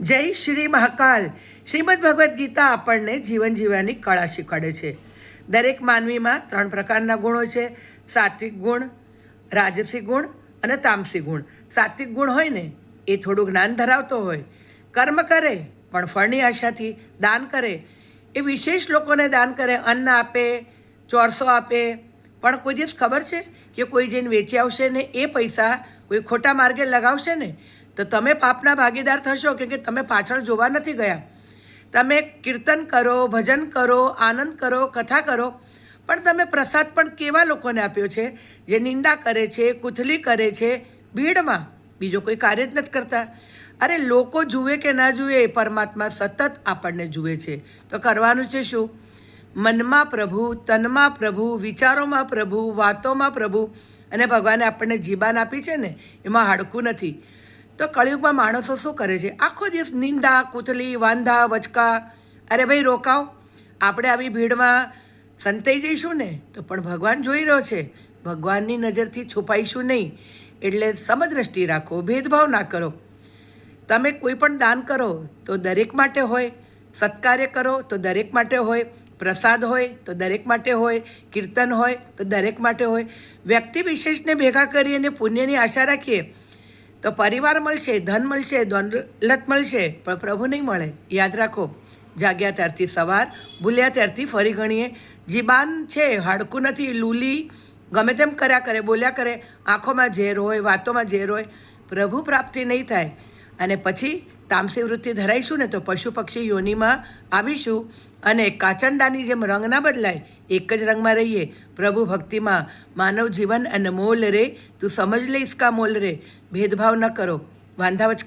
જય શ્રી મહાકાલ. શ્રીમદ ભગવદ્ ગીતા આપણને જીવન જીવવાની કળા શીખવાડે છે. દરેક માનવીમાં ત્રણ પ્રકારના ગુણો છે. સાત્વિક ગુણ, રાજસી ગુણ અને તામસી ગુણ. સાત્વિક ગુણ હોય ને, એ થોડું જ્ઞાન ધરાવતો હોય. કર્મ કરે, પણ ફળની આશાથી દાન કરે. એ વિશેષ લોકોને દાન કરે, અન્ન આપે, ચોરસો આપે. પણ કોઈ દિવસ ખબર છે કે કોઈ જઈને વેચી આવશે ને, એ પૈસા કોઈ ખોટા માર્ગે લગાવશે ને તો તમે પાપના ભાગીદાર થશો કેમ કે તમે પાછળ જોવા નથી ગયા. તમે કીર્તન કરો, ભજન કરો, આનંદ કરો, કથા કરો, પણ તમે પ્રસાદ પણ કેવા લોકોને આપ્યો છે? જે નિંદા કરે છે, કુથલી કરે છે, ભીડમાં? બીજો કોઈ કાર્ય જ નથી કરતા. અરે લોકો જુએ કે ના જુએ, પરમાત્મા સતત આપણને જુએ છે. તો કરવાનું છે શું? મનમાં પ્રભુ, તનમાં પ્રભુ, વિચારોમાં પ્રભુ, વાતોમાં પ્રભુ. અને ભગવાને આપણને જીબાન આપી છે ને? એમાં હાડકું નથી. તો કળિયુગમાં માણસો શું કરે છે? આખો દિવસ નિંદા કૂથલી વાંધા વચકા. અરે ભાઈ રોકાવ આપણે આવી ભીડમાં સંતાઈ જઈશું ને, તો પણ ભગવાન જોઈ રહ્યો છે. ભગવાનની નજરથી છુપાઈશું નહીં. એટલે સમદ્રષ્ટિ રાખો, ભેદભાવ ના કરો. તમે કોઈ પણ દાન કરો, તો દરેક માટે હોય. સત્કાર્ય કરો, તો દરેક માટે હોય. પ્રસાદ હોય, તો દરેક માટે હોય. કીર્તન હોય, તો દરેક માટે હોય. વ્યક્તિ વિશેષને ભેગા કરી અને પુણ્યની આશા રાખીએ તો પરિવાર મળશે, ધન મળશે, દોલત મળશે, પણ પ્રભુ નહીં મળે. યાદ રાખો, જાગ્યા ત્યારથી સવાર, ભૂલ્યા ત્યારથી ફરી ગણીએ. જીબાન છે, હાડકું નથી, લૂલી, ગમે તેમ કર્યા કરે, બોલ્યા કરે, આંખોમાં ઝેર હોય, વાતોમાં ઝેર હોય, પ્રભુ પ્રાપ્તિ નહીં થાય. અને પછી તામસી વૃત્તિ ધરાઈશું ને તો પશુ પક્ષી યોનિમાં આવીશું અને કાચંડાની જેમ રંગ ના બદલાય, એક જ રંગમાં રહીએ. પ્રભુ ભક્તિમાં, માનવ જીવન અને મોલ રે, તું સમજ લે ઇસકા મોલ રે? ભેદભાવ ન કરો. વાંધાવચ